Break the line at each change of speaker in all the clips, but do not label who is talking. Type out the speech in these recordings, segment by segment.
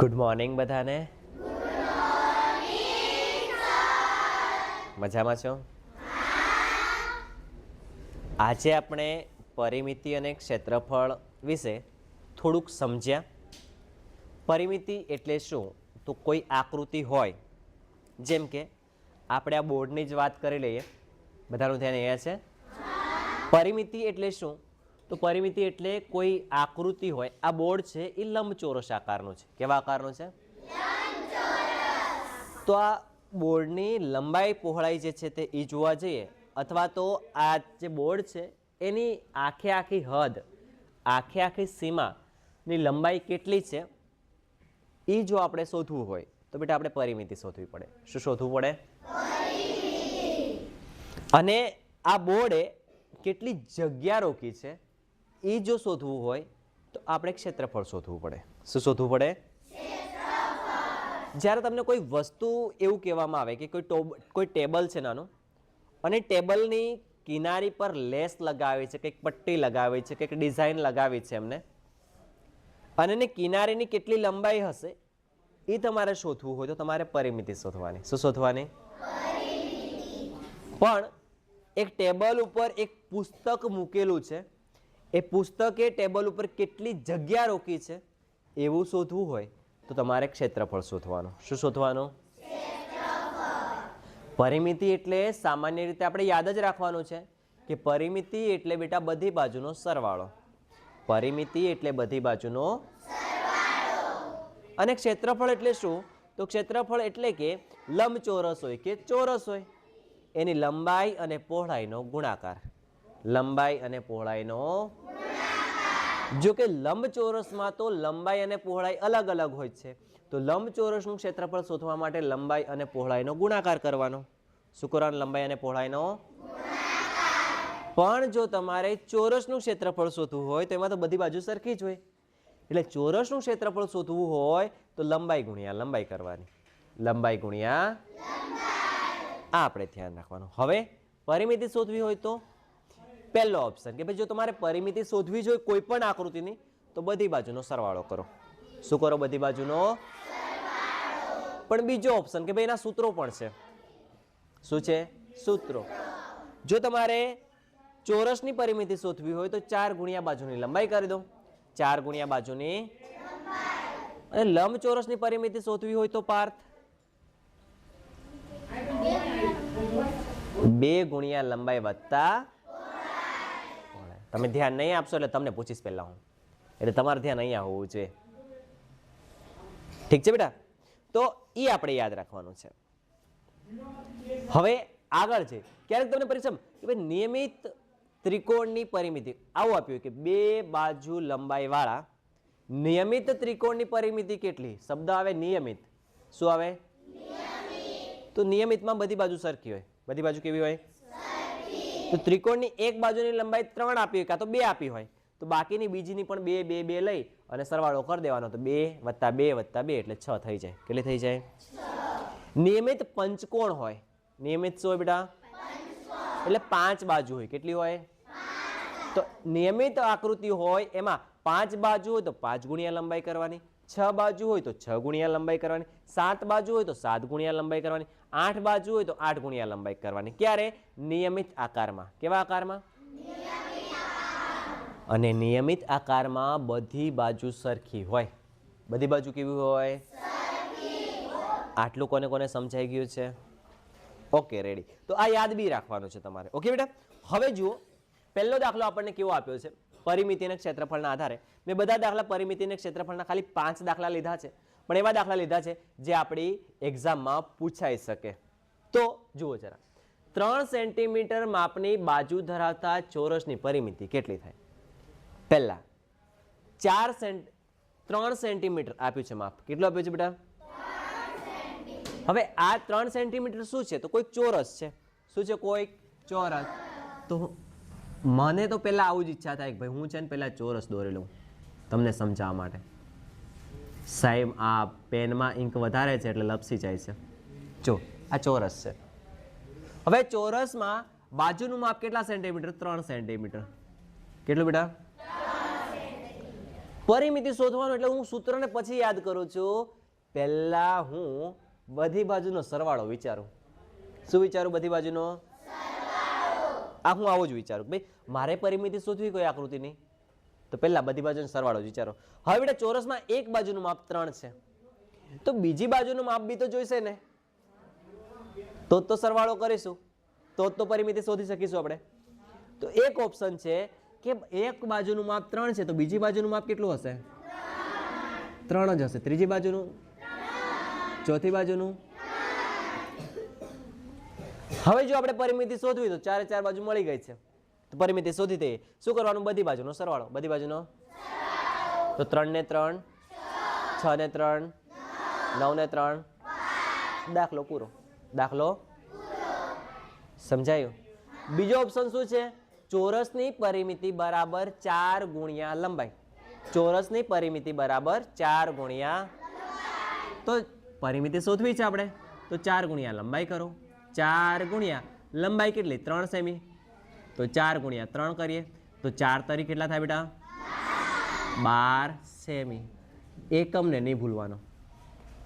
Good morning બધાને. મજામાં છો? આજે આપણે પરિમિતિ અને ક્ષેત્રફળ વિશે થોડુંક સમજ્યા. પરિમિતિ એટલે શું? તો કોઈ આકૃતિ હોય, જેમ કે આપણે આ બોર્ડની જ વાત કરી લઈએ. બધાનું ધ્યાન અહીંયા છે? પરિમિતિ એટલે શું? તો પરિમિતિ એટલે કોઈ આકૃતિ હોય, આ બોર્ડ છે, એ લંબચોરસ આકારનો છે. કેવા આકારનો છે? તો આ બોર્ડની લંબાઈ પહોળાઈ જે છે તે એ જોવા જઈએ, અથવા તો આ જે બોર્ડ છે, એની આખે આખી હદ, આખે આખી સીમાની લંબાઈ કેટલી છે એ જો આપણે શોધવું હોય, તો બેટા આપણે પરિમિતિ શોધવી પડે. શું શોધવું પડે? અને આ બોર્ડે કેટલી જગ્યા રોકી છે? એ જો શોધવું હોય, તો આપણે ક્ષેત્રફળ શોધવું પડે. શું શોધવું પડે? જ્યારે તમને કોઈ વસ્તુ એવું કહેવામાં આવે કે કોઈ ટોબ કોઈ ટેબલ છે નાનું, અને ટેબલની કિનારી પર લેસ લગાવી છે, કંઈક પટ્ટી લગાવી છે, કંઈક ડિઝાઇન લગાવી છે એમને, અને એની કિનારીની કેટલી લંબાઈ હશે એ તમારે શોધવું હોય તો તમારે પરિમિતિ શોધવાની. શું શોધવાની? પણ એક ટેબલ ઉપર એક પુસ્તક મૂકેલું છે એ પુસ્તકે ટેબલ ઉપર કેટલી જગ્યા રોકી છે એવું શોધવું હોય તો તમારે ક્ષેત્રફળ શોધવાનું. શું શોધવાનું? પરિમિતિ એટલે સામાન્ય રીતે આપણે યાદ જ રાખવાનું છે કે પરિમિતિ એટલે બેટા બધી બાજુનો સરવાળો. પરિમિતિ એટલે બધી બાજુનો અને ક્ષેત્રફળ એટલે શું? તો ક્ષેત્રફળ એટલે કે લંબચોરસ હોય કે ચોરસ હોય. એની લંબાઈ અને પહોળાઈનો ગુણાકાર. લંબાઈ અને પહોળાઈનો જો કે લંબચોરસમાં તો લંબાઈ અને પહોળાઈ અલગ અલગ હોય છે. તો લંબચોરસનું ક્ષેત્રફળ શોધવા માટે લંબાઈ અને પહોળાઈનો ગુણાકાર કરવાનો. શું લંબાઈ અને પહોળાઈનો પણ જો તમારે ચોરસનું ક્ષેત્રફળ શોધવું હોય, તો એમાં તો બધી બાજુ સરખી જ હોય. એટલે ચોરસનું ક્ષેત્રફળ શોધવું હોય, તો લંબાઈ ગુણ્યા લંબાઈ કરવાની. લંબાઈ ગુણ્યા આ આપણે ધ્યાન રાખવાનું. હવે પરિમિતિ શોધવી હોય તો? પહેલો ઓપ્શન કે ભાઈ જો તમારે પરિમિતિ શોધવી જોઈએ કોઈ પણ આકૃતિની, તો બધી બાજુનો સરવાળો કરો. શું કરો બધી બાજુનો? પણ બીજો ઓપ્શન કે ભાઈ એના સૂત્રો પણ છે. શું છે? સૂત્રો. જો તમારે ચોરસની પરિમિતિ શોધવી હોય તો ચાર ગુણ્યા બાજુની લંબાઈ કરી દો. ચાર ગુણ્યા બાજુની અને લંબચોરસની પરિમિતિ શોધવી હોય તો પાર્થ. બે ગુણ્યા લંબાઈ વત્તા. તમે ધ્યાન નહીં આપશો એટલે તમને પૂછીશ પહેલા હું. એટલે તમારું ધ્યાન અહીંયા હોવું જોઈએ ઠીક છે બેટા? તો એ આપણે યાદ રાખવાનું છે. હવે આગળ છે. ક્યારેક તમને પરીક્ષા કે ભાઈ નિયમિત ત્રિકોણની પરિમિતિ. આવું આપ્યું કે બે બાજુ લંબાઈ વાળા નિયમિત ત્રિકોણની પરિમિતિ કેટલી? શબ્દ આવે નિયમિત. શું આવે? તો નિયમિતમાં બધી બાજુ સરખી હોય. બધી બાજુ કેવી હોય? તો ત્રિકોણની એક બાજુની લંબાઈ ત્રણ આપી હોય કાં તો બે આપી હોય. તો બાકીની બીજીની પણ બે બે બે લઈ અને સરવાળો કરી દેવાનો. તો બે વત્તા બે વત્તા બે એટલે છ થઈ જાય. કેટલી થઈ જાય? નિયમિત પંચકોણ હોય. નિયમિત શું હોય બેટા? એટલે પાંચ બાજુ હોય. કેટલી હોય? તો નિયમિત આકૃતિ હોય એમાં પાંચ બાજુ હોય તો પાંચ ગુણ્યા લંબાઈ કરવાની. છ બાજુ હોય તો છ ગુણ્યા લંબાઈ કરવાની. સાત બાજુ હોય તો સાત ગુણ્યા લંબાઈ કરવાની. આઠ બાજુ હોય તો આઠ ગુણ્યા લંબાઈ કરવાની. ક્યારે? નિયમિત આકારમાં. કેવા આકારમાં? અને નિયમિત આકારમાં બધી બાજુ સરખી હોય. બધી બાજુ કેવી હોય? આટલું કોને કોને સમજાઈ ગયું છે? Okay, ready. તો આ યાદ બી રાખવાનું છે તમારે. ઓકે, બેટા? હવે જુઓ, પહેલો દાખલો આપણને કેવો આપ્યો છે? પરિમિતિ અને ક્ષેત્રફળના આધારે. મેં બધા દાખલા પરિમિતિના ક્ષેત્રફળના ખાલી પાંચ દાખલા લીધા છે. પણ એવા દાખલા લીધા છે જે આપણી એક્ઝામમાં પૂછાઈ શકે. તો જુઓ જરા. ત્રણ સેન્ટીમીટર માપની બાજુ ધરાવતા ચોરસની પરિમિતિ કેટલી થાય? પહેલાં, ચાર સેન્ટ ત્રણ સેન્ટીમીટર આપ્યું છે માપ. કેટલું આપ્યું છે બેટા? હવે આ ત્રણ સેન્ટીમીટર શું છે? તો કોઈક ચોરસ છે. શું છે કોઈક? ચોરસ. તો મને તો પહેલાં આવું જ ઈચ્છા થાય કે ભાઈ હું છે ને પહેલાં ચોરસ દોરી લઉં તમને સમજાવવા માટે. સાહેબ, આ પેનમાં ઇંક વધારે છે એટલે લપસી જાય છે. જો, આ ચોરસ છે. હવે ચોરસમાં બાજુનું માપ કેટલા સેન્ટીમીટર? ત્રણ સેન્ટીમીટર. કેટલું બેટા? પરિમિતિ શોધવાનું એટલે હું સૂત્રને પછી યાદ કરું છું. પહેલા હું બધી બાજુનો સરવાળો વિચારું. શું વિચારું બધી બાજુનો? આ હું આવું જ વિચારું. ભાઈ, મારે પરિમિતિ શોધવી કોઈ આકૃતિની? તો પહેલાં બધી બાજુનો સરવાળો વિચારો. હવે બેટા ચોરસમાં એક બાજુનું માપ ત્રણ છે. તો બીજી બાજુનું માપ બી તો જોઈશે ને. તો તો સરવાળો કરીશું. તો તો પરિમિતિ શોધી શકીશું આપણે. તો એક ઓપ્શન છે કે એક બાજુનું માપ ત્રણ છે, તો બીજી બાજુનું માપ કેટલું હશે? ત્રણ જ હશે. ત્રીજી બાજુનું? ચોથી બાજુનું? હવે જો આપણે પરિમિતિ શોધવી તો ચારે ચાર બાજુ મળી ગઈ છે. તો પરિમિતિ શોધી દઈએ શું કરવાનું? બધી બાજુનો સરવાળો. બધી બાજુનો? તો ત્રણ ને ત્રણ છ ને ત્રણ નવ ને ત્રણ. દાખલો પૂરો. દાખલો સમજાયું? બીજો ઓપ્શન શું છે? ચોરસની પરિમિતિ બરાબર ચાર ગુણ્યા લંબાઈ. ચોરસની પરિમિતિ બરાબર ચાર ગુણ્યા તો પરિમિતિ શોધવી છે આપણે. તો ચાર ગુણ્યા લંબાઈ કરો. ચાર ગુણ્યા લંબાઈ કેટલી? ત્રણ સેમી. તો ચાર ગુણ્યા ત્રણ કરીએ. તો ચાર તરી કેટલા થાય બેટા? બાર. સેમી. એકમને નહીં ભૂલવાનો.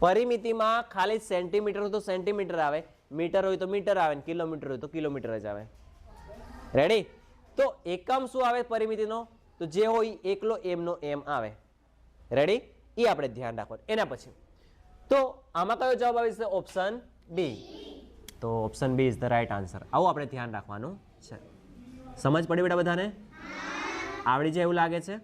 પરિમિતિમાં ખાલી સેન્ટીમીટર હોય તો સેન્ટીમીટર આવે. મીટર હોય તો મીટર આવે ને કિલોમીટર હોય તો કિલોમીટર જ આવે. રેડી તો એકમ શું આવે પરિમિતિનો? તો જે હોય એકલો એમનો એમ આવે. રેડી એ આપણે ધ્યાન રાખવાનું. એના પછી. તો આમાં કયો જવાબ આવે છે? ઓપ્શન બી તો option B is the right answer આવું આપણે ધ્યાન રાખવાનું છે. સમજ પડી બેટા બધાને? આવડી જાય એવું લાગે છે?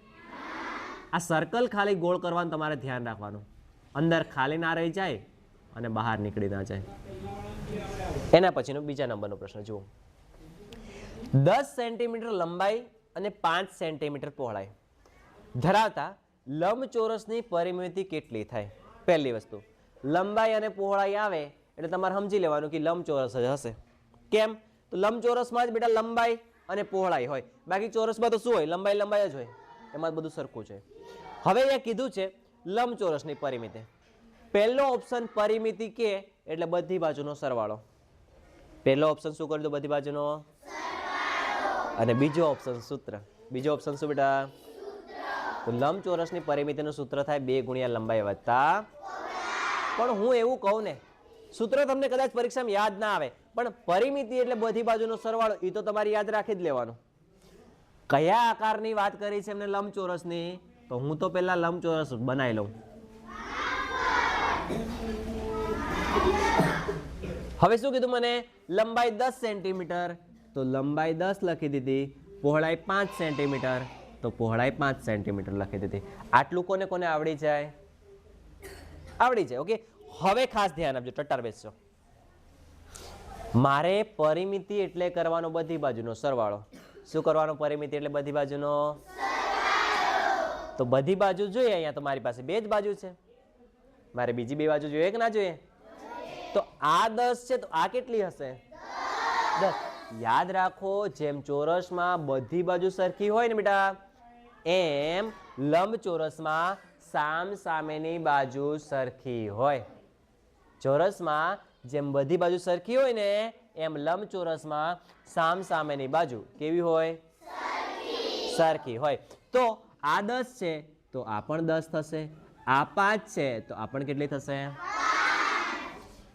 આ સર્કલ ખાલી ગોળ કરવાનું તમારે ધ્યાન રાખવાનું. અંદર ખાલી ના રહી જાય અને બહાર નીકળી ના જાય. એના પછીનો બીજા નંબરનો પ્રશ્ન, જુઓ. દસ સેન્ટીમીટર લંબાઈ અને પાંચ સેન્ટીમીટર પહોળાઈ. ધરાવતા લંબચોરસની પરિમિતિ કેટલી થાય? પહેલી વસ્તુ, લંબાઈ અને પહોળાઈ આવે એટલે તમારે સમજી લેવાનું કે લંબચોરસ જ હશે. કેમ? તો લંબચોરસમાં જ બેટા લંબાઈ અને પહોળાઈ હોય. બાકી ચોરસમાં તો શું હોય? લંબાઈ લંબાઈ જ હોય. એમાં બધું સરખું છે. હવે અહીંયા કીધું છે લંબચોરસની પરિમિતિ. પહેલો ઓપ્શન પરિમિતિ કે એટલે બધી બાજુનો સરવાળો. પહેલો ઓપ્શન શું કરી દો બધી બાજુનો? અને બીજો ઓપ્શન સૂત્ર. બીજો ઓપ્શન શું બેટા? તો લંબચોરસની પરિમિતિનું સૂત્ર થાય બે ગુણ્યા લંબાઈ વધતા પણ હું એવું કહું ને સૂત્ર તમને કદાચ પરીક્ષામાં યાદ ના આવે, પણ પરિમિતિ એટલે બધી બાજુનો સરવાળો એ તો તમારે યાદ રાખી જ લેવાનું. કયા આકારની વાત કરી છે એમને લંબચોરસની? તો હું તો પહેલા લંબચોરસ બનાવી લઉં. હવે શું કીધું મને? લંબાઈ દસ સેન્ટીમીટર. તો લંબાઈ દસ લખી દીધી. પહોળાઈ પાંચ સેન્ટીમીટર. તો પહોળાઈ પાંચ સેન્ટીમીટર લખી દીધી. આટલું કોને કોને આવડી જાય? આવડી જાય, ઓકે? હવે ખાસ ધ્યાન આપજો, ટટ્ટાર બેસજો. મારે પરિમિતિ એટલે કરવાનો બધી બાજુનો, સરવાળો. શું કરવાનો પરિમિતિ એટલે બધી બાજુનો? તો બધી બાજુ જોઈએ, અહીંયા તો મારી પાસે બે જ બાજુ છે. મારે બીજી બે બાજુ જોઈએ કે ના જોઈએ? તો આ દસ છે, તો આ કેટલી હશે? દસ. યાદ રાખો, જેમ ચોરસમાં બધી બાજુ સરખી હોય ને બેટા, એમ લંબચોરસમાં સામ સામેની બાજુ સરખી હોય. ચોરસમાં જેમ બધી બાજુ સરખી હોય ને, એમ લંબચોરસમાં સામ સામેની બાજુ કેવી હોય? સરખી. હોય. તો આ દસ છે, તો આ પણ દસ થશે. આ પાંચ છે, તો આ પણ કેટલી થશે?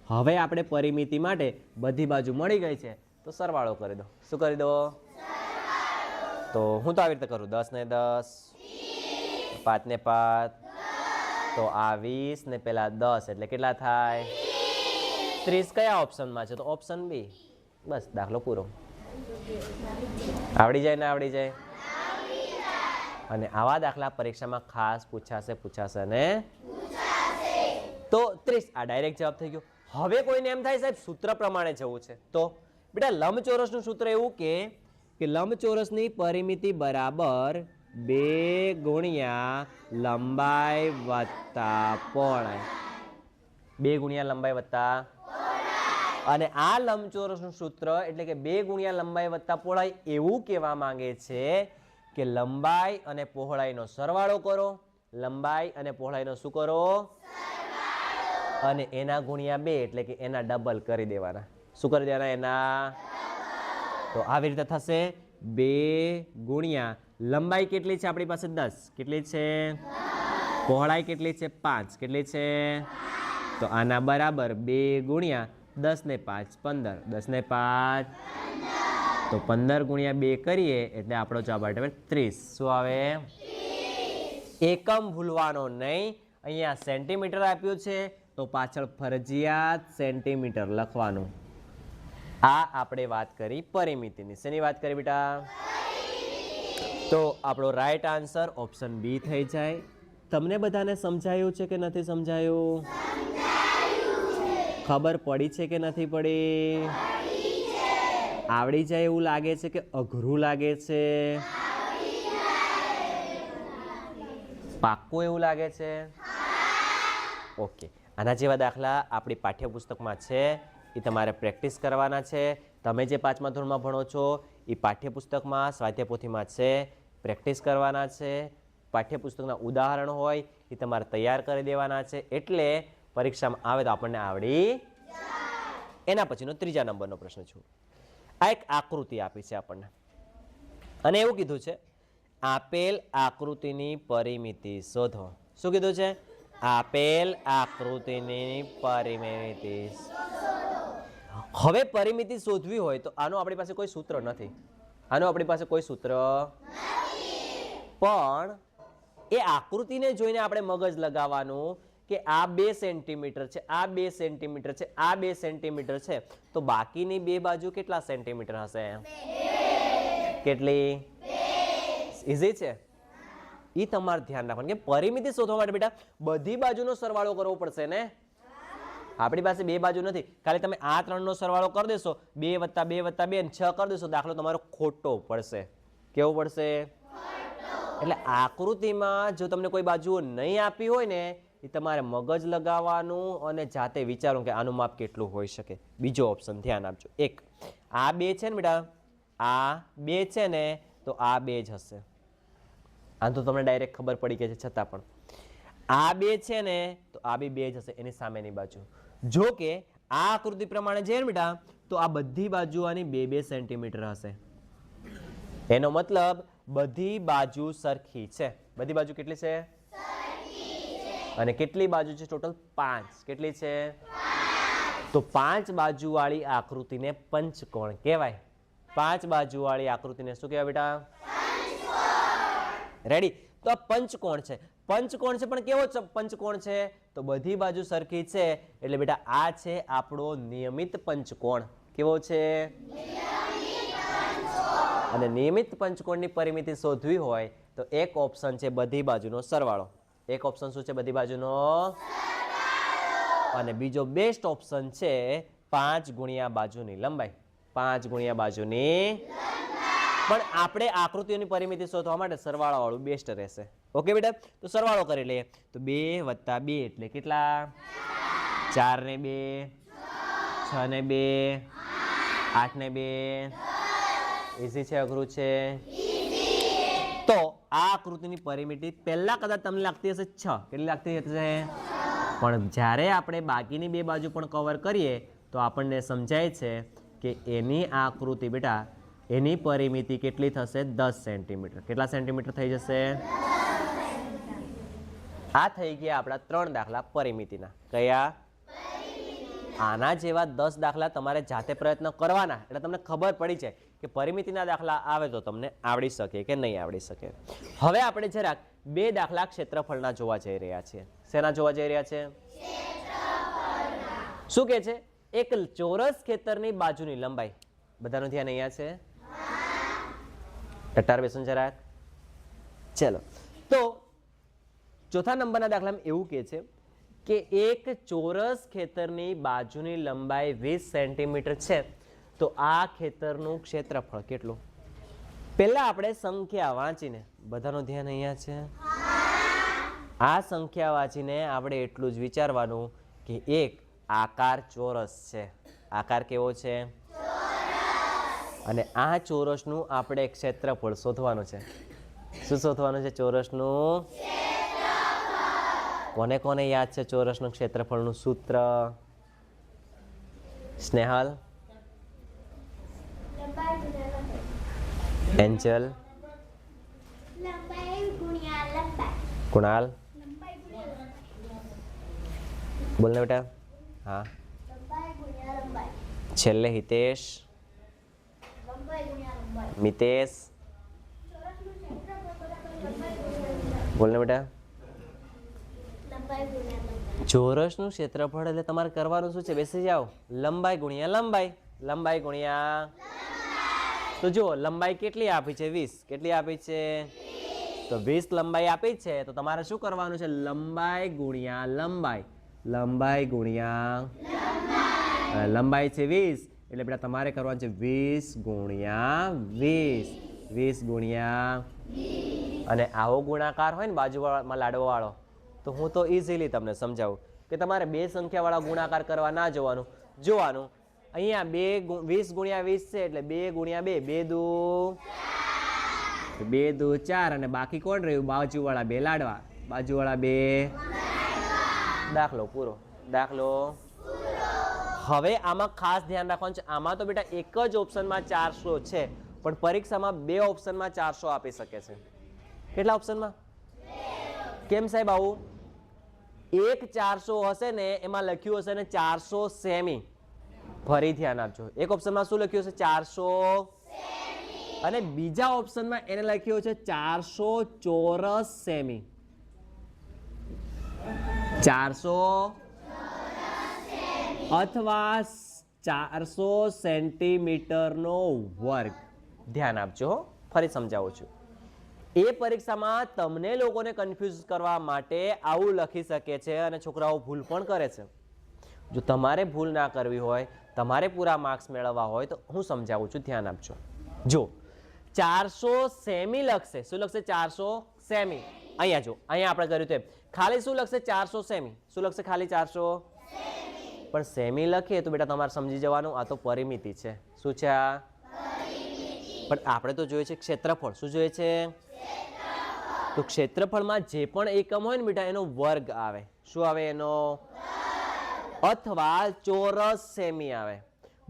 હવે આપણે પરિમિતિ માટે બધી બાજુ મળી ગઈ છે. તો સરવાળો કરી દો. શું કરી દો? તો હું તો આવી રીતે કરું. દસ ને દસ, પાંચ ને પાંચ તો આ વીસ ને પેલા દસ, એટલે કેટલા થાય? ત્રીસ કયા ઓપ્શનમાં છે? તો ઓપ્શન બી. બસ, દાખલો પૂરો. આવડી જાય ને આવડી જાય? અને આવા દાખલા પરીક્ષામાં ખાસ પૂછાશે પૂછાશે ને? તો ત્રીસ. આ ડાયરેક્ટ જવાબ થઈ ગયો. હવે કોઈને એમ થાય સાહેબ, સૂત્ર પ્રમાણે જવું છે. તો બેટા, લંબચોરસનું સૂત્ર એવું કે લંબચોરસની પરિમિતિ બરાબર બે ગુણ્યા લંબાઈ વત્તા પહોળાઈ બે ગુણ્યા લંબાઈ વત્તા અને આ લંબચોરસનું સૂત્ર એટલે કે બે ગુણ્યા લંબાઈ વત્તા પહોળાઈ એવું કહેવા માંગે છે કે લંબાઈ અને પહોળાઈનો સરવાળો કરો. લંબાઈ અને પહોળાઈનો શું કરો? અને એના ગુણ્યા બે એટલે કે એના ડબલ કરી દેવાના. શું કરી દેવાના એના? તો આવી રીતે થશે. બે ગુણ્યા લંબાઈ કેટલી છે આપણી પાસે દસ? કેટલી છે? પહોળાઈ કેટલી છે? પાંચ. કેટલી છે? તો આના બરાબર બે ગુણ્યા દસ ને પાંચ, પંદર. દસ ને પાંચ. તો પંદર ગુણ્યા બે કરીએ એટલે આપણો જવાબ આવે ત્રીસ. શું આવે? એકમ ભૂલવાનો નહીં. અહીંયા સેન્ટીમીટર આપ્યું છે. તો પાછળ ફરજિયાત સેન્ટીમીટર લખવાનું. આ આપણે વાત કરી પરિમિતિની. શેની વાત કરી બેટા? તો આપણો રાઈટ આન્સર ઓપ્શન બી થઈ જાય. તમને બધાને સમજાયું છે કે નથી સમજાયું? ખબર પડી છે કે નથી પડી? આવડી જાય એવું લાગે છે કે અઘરું લાગે છે? પાક્કું એવું લાગે છે? ઓકે આના જેવા દાખલા આપણી પાઠ્યપુસ્તકમાં છે. એ તમારે પ્રેક્ટિસ કરવાના છે. તમે જે પાંચમા ધોરણમાં ભણો છો, એ પાઠ્યપુસ્તકમાં, સ્વાધ્યાય પોથીમાં છે. પ્રેક્ટિસ કરવાના છે, પાઠ્યપુસ્તકના ઉદાહરણ હોય એ તમારે તૈયાર કરી દેવાના છે, એટલે પરીક્ષામાં આવે તો આપણને આવડી એના પછીનો ત્રીજા નંબરનો પ્રશ્ન છું. આ એક આકૃતિ આપી છે આપણને. અને એવું કીધું છે, આપેલ આકૃતિની પરિમિતિ શોધો. શું કીધું છે? આપેલ આકૃતિની પરિમિતિ હવે પરિમિતિ શોધવી હોય તો આનું આપણી પાસે કોઈ સૂત્ર નથી. આનું આપણી પાસે કોઈ સૂત્ર પણ એ આકૃતિને જોઈને આપણે મગજ લગાવવાનું કે આ બે સેન્ટીમીટર છે, આ બે સેન્ટીમીટર છે, આ બે સેન્ટીમીટર છે. તો બાકીની બે બાજુ કેટલા સેન્ટીમીટર હશે? કેટલી? ઇઝી છે? એ તમારે ધ્યાન રાખવાનું કે પરિમિતિ શોધવા માટે બેટા, બધી બાજુનો સરવાળો કરવો પડશે ને? આપણી પાસે બે બાજુ નથી. ખાલી તમે આ ત્રણનો સરવાળો કરી દેશો, બે વત્તા બે વત્તા બે છ કરી દેશો દાખલો તમારો ખોટો પડશે. કેવો પડશે? એટલે આકૃતિમાં જો તમને કોઈ બાજુઓ નહીં આપી હોય ને, એ તમારે મગજ લગાવવાનું અને જાતે વિચારવું કે આનું માપ કેટલું હોઈ શકે. બીજો ઓપ્શન ધ્યાન આપજો. એક, આ બે છે ને બેટા? આ બે છે ને, તો આ બે જ હશે. આમ તો તમને ડાયરેક્ટ ખબર પડી ગઈ છે છતાં પણ. આ બે છે ને, તો આ બી બે જ હશે એની સામેની બાજુ. જો કે, આ આકૃતિ પ્રમાણે છે ને બેટા, તો આ બધી બાજુ આની બે બે સેન્ટીમીટર હશે. એનો મતલબ બધી બાજુ સરખી છે. બધી બાજુ કેટલી છે? અને કેટલી બાજુ છે ટોટલ? પાંચ. કેટલી છે? તો પાંચ બાજુવાળી આકૃતિને પંચકોણ કહેવાય. પાંચ બાજુવાળી આકૃતિને શું કહેવાય બેટા? રેડી તો આ પંચકોણ છે. પંચકોણ છે પણ કેવો પંચકોણ છે? તો બધી બાજુ સરખી છે. એટલે બેટા આ છે આપણો નિયમિત પંચકોણ. કેવો છે? અને નિયમિત પંચકોણની પરિમિતિ શોધવી હોય તો એક ઓપ્શન છે બધી બાજુનો સરવાળો. એક ઓપ્શન શું છે બધી બાજુનો? અને બીજો બેસ્ટ ઓપ્શન છે પાંચ ગુણ્યા બાજુની લંબાઈ. પાંચ ગુણ્યા બાજુની પણ આપણે આકૃતિઓની પરિમિતિ શોધવા માટે સરવાળાવાળું બેસ્ટ રહેશે. ઓકે બેટા? તો સરવાળો કરી લઈએ. તો બે વત્તા બે એટલે કેટલા? ચાર ને બે, છ ને બે, આઠ ને બે ઇઝી છે, અઘરું છે? તો આ આકૃતિની પરિમિતિ પહેલા કદાચ તમને લાગતી હશે, છ. કેટલી લાગતી હશે? પણ જ્યારે આપણે બાકીની બે બાજુ પણ કવર કરીએ, તો આપણને સમજાય છે કે એની આકૃતિ બેટા, એની પરિમિતિ કેટલી થશે? દસ સેન્ટીમીટર. કેટલા સેન્ટીમીટર થઈ જશે? આ થઈ ગયા આપણા ત્રણ દાખલા પરિમિતિના. કયા? આના જેવા દસ દાખલા તમારે જાતે પ્રયત્ન કરવાના. એટલે તમને ખબર પડી જાય કે પરિમિતિના દાખલા આવે તો તમને આવડી શકે કે નહીં આવડી શકે. હવે આપણે જરાક બે દાખલા ક્ષેત્રફળના જોવા જઈ રહ્યા છીએ. શેના જોવા જઈ રહ્યા છે? શું કે છે? એક ચોરસ ખેતરની બાજુની લંબાઈ. બધાનું ધ્યાન અહીંયા છે? ટટ્ટાર બેસન જરાક. ચલો. તો ચોથા નંબરના દાખલામાં એવું કહે છે કે એક ચોરસ ખેતરની બાજુની લંબાઈ વીસ સેન્ટીમીટર છે. તો આ ખેતરનું ક્ષેત્રફળ કેટલું? પહેલા આપણે સંખ્યા વાંચીને, બધાનું ધ્યાન અહીંયા છે? આ સંખ્યા વાંચીને આપણે એટલું જ વિચારવાનું કે એક આકાર ચોરસ છે. આકાર કેવો છે? અને આ ચોરસનું આપણે ક્ષેત્રફળ શોધવાનું છે. શું શોધવાનું છે ચોરસનું? કોને કોને યાદ છે ચોરસનું ક્ષેત્રફળનું સૂત્ર? સ્નેહલ? એન્જલ કુણાલ બોલને બેટા હા છેલ્લે હિતેશ મિતેશ
ચોરસનું ક્ષેત્રફળ બરાબર લંબાઈ ગુણ્યા લંબાઈ
બોલ ને બેટા ચોરસનું ક્ષેત્રફળ એટલે તમારે કરવાનું શું છે? બેસી જાઓ. લંબાઈ ગુણ્યા લંબાઈ લંબાઈ ગુણ્યા તો જુઓ, લંબાઈ કેટલી આપી છે? વીસ. કેટલી આપી છે? તો વીસ લંબાઈ આપી છે, તો તમારે શું કરવાનું છે? લંબાઈ ગુણ્યા લંબાઈ. લંબાઈ ગુણ્યા લંબાઈ. છે વીસ. એટલે બેટા તમારે કરવાનું છે વીસ ગુણ્યા વીસ. વીસ ગુણ્યા અને આવો ગુણાકાર હોય ને બાજુમાં લાડવાવાળો, તો હું તો ઇઝીલી તમને સમજાવું કે તમારે બે સંખ્યાવાળા ગુણાકાર કરવા ના જોવાનું. જોવાનું અહીંયા બે વીસ ગુણ્યા વીસ છે એટલે બે ગુણ્યા બે બે દુ બે દુ ચાર અને બાકી કોણ રહ્યું? બાજુવાળા બે લાડવા. બાજુવાળા બે દાખલો પૂરો. દાખલો હવે આમાં ખાસ ધ્યાન રાખવાનું છે. આમાં તો બેટા એક જ ઓપ્શનમાં ચારસો છે, પણ પરીક્ષામાં બે ઓપ્શનમાં ચારસો આપી શકે છે. કેટલા ઓપ્શનમાં? કેમ સાહેબ આવું? એક ચારસો હશે ને, એમાં લખ્યું હશે ને ચારસો સેમી. ફરી ધ્યાન આપજો. એક ઓપ્શનમાં શું લખ્યું છે ચારસો અને બીજા ઓપ્શનમાં એને લખ્યું છે ચારસો ચોરસ સેમી. ચારસો અથવા ચારસો સેન્ટીમીટરનો વર્ગ. ધ્યાન આપજો. ફરી સમજાવું છું. એ પરીક્ષામાં તમને લોકોને કન્ફ્યુઝ કરવા માટે આવું લખી શકે છે અને છોકરાઓ ભૂલ પણ કરે છે. જો તમારે ભૂલ ના કરવી હોય તમારે પૂરા માર્ક્સ મેળવવા હોય તો હું સમજાવું છું, ધ્યાન આપજો. જો, ચારસો સેમી લખશે. શું લખશે? ચારસો સેમી. અહીંયા જો, અહીંયા આપણે કર્યું તેમ ખાલી શું લખશે? ચારસો સેમી. શું લખશે ખાલી ચારસો? પણ સેમી લખીએ તો બેટા તમારે સમજી જવાનું, આ તો પરિમિતિ છે. શું છે આ? પણ આપણે તો જોઈએ છે ક્ષેત્રફળ. શું જોઈએ છે? તો ક્ષેત્રફળમાં જે પણ એકમ હોય ને બેટા, એનો વર્ગ આવે. શું આવે એનો? અથવા ચોરસ સેમી આવે.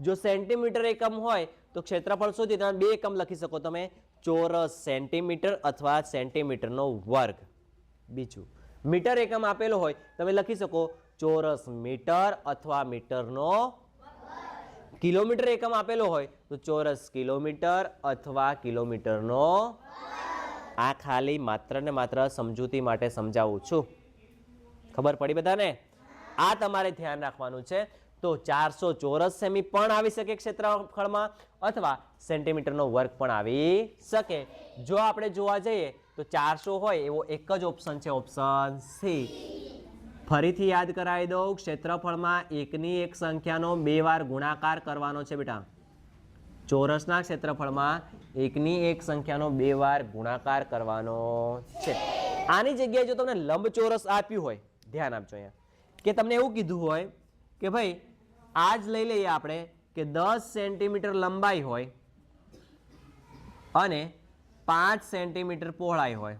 જો સેન્ટીમીટર એકમ હોય, તો ક્ષેત્રફળ શોધી તમે બે એકમ લખી શકો. તમે ચોરસ સેન્ટીમીટર અથવા સેન્ટીમીટરનો વર્ગ. બીજું, મીટર એકમ આપેલો હોય, તમે લખી શકો ચોરસ મીટર અથવા મીટરનો કિલોમીટર એકમ આપેલો હોય, તો ચોરસ કિલોમીટર અથવા કિલોમીટરનો આ ખાલી માત્ર ને માત્ર સમજૂતી માટે સમજાવું છું. ખબર પડી બધાને? આ તમારે ધ્યાન રાખવાનું છે. તો ચારસો ચોરસ સેમી પણ આવી શકે ક્ષેત્રફળમાં અથવા સેન્ટીમીટરનો વર્ગ પણ આવી શકે. જો આપણે જોવા જઈએ તો ચારસો હોય એવો એક જ ઓપ્શન છે ઓપ્શન સી. ફરીથી યાદ કરાવી દઉં, ક્ષેત્રફળમાં એકની એક સંખ્યાનો બે વાર ગુણાકાર કરવાનો છે બેટા. ચોરસના ક્ષેત્રફળમાં એકની એક સંખ્યાનો બે વાર ગુણાકાર કરવાનો છે. આની જગ્યાએ જો તમને લંબચોરસ આપ્યું હોય, ધ્યાન આપજો અહીંયા. કે તમને એવું કીધું હોય કે ભાઈ આ જ લઈ લઈએ આપણે કે દસ સેન્ટીમીટર લંબાઈ હોય અને પાંચ સેન્ટીમીટર પહોળાઈ હોય.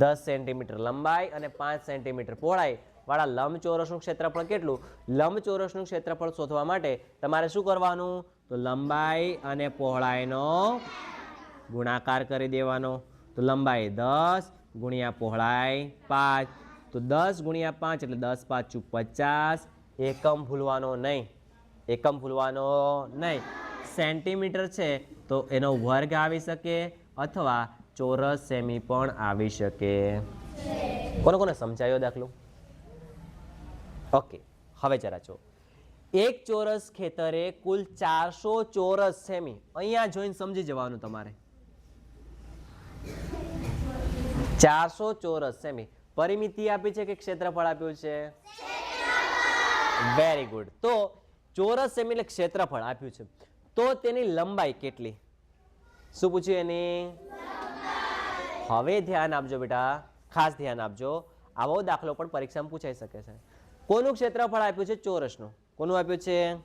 દસ સેન્ટીમીટર લંબાઈ અને પાંચ સેન્ટીમીટર પહોળાઈ. વાળા લંબચોરસનું ક્ષેત્રફળ કેટલું? લંબચોરસનું ક્ષેત્રફળ શોધવા માટે તમારે શું કરવાનું? તો લંબાઈ અને પહોળાઈનો ગુણાકાર કરી દેવાનો. તો લંબાઈ દસ ગુણ્યા પહોળાઈ પાંચ. તો દસ ગુણ્યા પાંચ એટલે દસ પાંચું પચાસ. એકમ ભૂલવાનો નહીં. એકમ ભૂલવાનો નહીં. સેન્ટીમીટર છે તો એનો વર્ગ આવી શકે અથવા ચોરસ સેમી પણ આવી શકે. કોને કોને સમજાયો દાખલો? ઓકે, હવે જરા જો એક ચોરસ ખેતરે કુલ ચારસો ચોરસ સેમી. અહીંયા જોઈને સમજી જવાનું તમારે. ચારસો ચોરસ સેમી. પરિમિતિ આપી છે કે ક્ષેત્રફળ આપ્યું છે? વેરી ગુડ તો ચોરસ સેમી એટલે ક્ષેત્રફળ આપ્યું છે. તો તેની લંબાઈ કેટલી? શું પૂછ્યું એની? હવે ધ્યાન આપજો બેટા. ખાસ ધ્યાન આપજો. આવો દાખલો પણ પરીક્ષામાં પૂછાઈ શકે છે. કોનું ક્ષેત્રફળ આપ્યું છે? ચોરસનું. કોનું આપ્યું છે?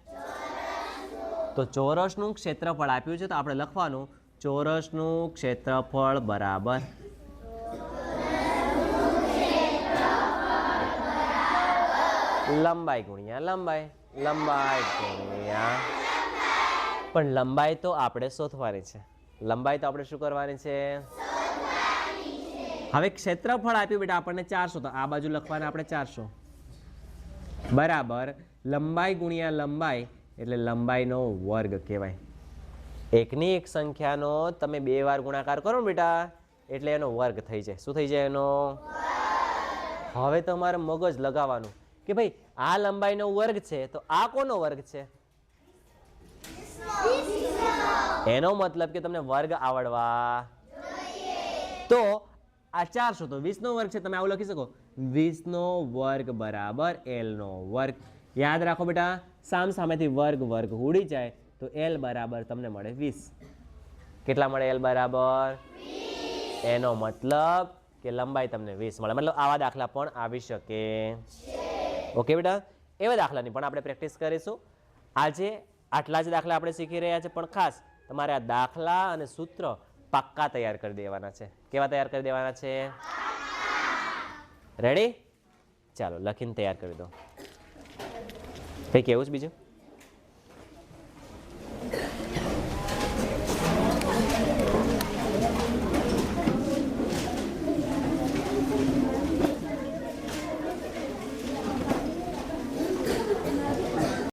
તો ચોરસનું ક્ષેત્રફળ આપ્યું છે. તો આપણે લખવાનું. ચોરસનું ક્ષેત્રફળ બરાબર. લંબાઈ ગુણ્યા, લંબાઈ લંબાઈ ગુણ્યા. પણ લંબાઈ તો આપણે શોધવાની છે. લંબાઈ તો આપણે શું કરવાની છે? હવે ક્ષેત્રફળ આપ્યું બેટા આપણને ચારસો, તો આ બાજુ લખવાના આપણે ચારસો. બરાબર. લંબાઈ ગુણ્યા લંબાઈ, એટલે લંબાઈનો વર્ગ કહેવાય. એકની એક સંખ્યાનો તમે બે વાર ગુણાકાર કરો બેટા, એટલે એનો વર્ગ થઈ જાય. શું થઈ જાય એનો? હવે તમારે મગજ લગાવવાનું. કે ભાઈ, આ લંબાઈનો વર્ગ છે, તો આ કોનો વર્ગ છે? એનો મતલબ કે તમને વર્ગ આવડવા. તો આ ચારસો, તો વીસનો વર્ગ છે, તમે આવું લખી શકો. વીસનો વર્ગ બરાબર એલનો વર્ગ. યાદ રાખો બેટા સામ સામેથી વર્ગ વર્ગ ઉડી જાય, તો એલ બરાબર તમને મળે વીસ. કેટલા મળે એલ બરાબર? એનો મતલબ કે લંબાઈ તમને વીસ મળે. મતલબ આવા દાખલા પણ આવી શકે. ઓકે બેટા? એવા દાખલાની પણ આપણે પ્રેક્ટિસ કરીશું. આજે આટલા જ દાખલા આપણે શીખી રહ્યા છે, પણ ખાસ તમારે આ દાખલા અને સૂત્ર પાક્કા તૈયાર કરી દેવાના છે. કેવા તૈયાર કરી દેવાના છે? રેડી ચાલો, લખીને તૈયાર કરી દો. કંઈ કેવું છે બીજું?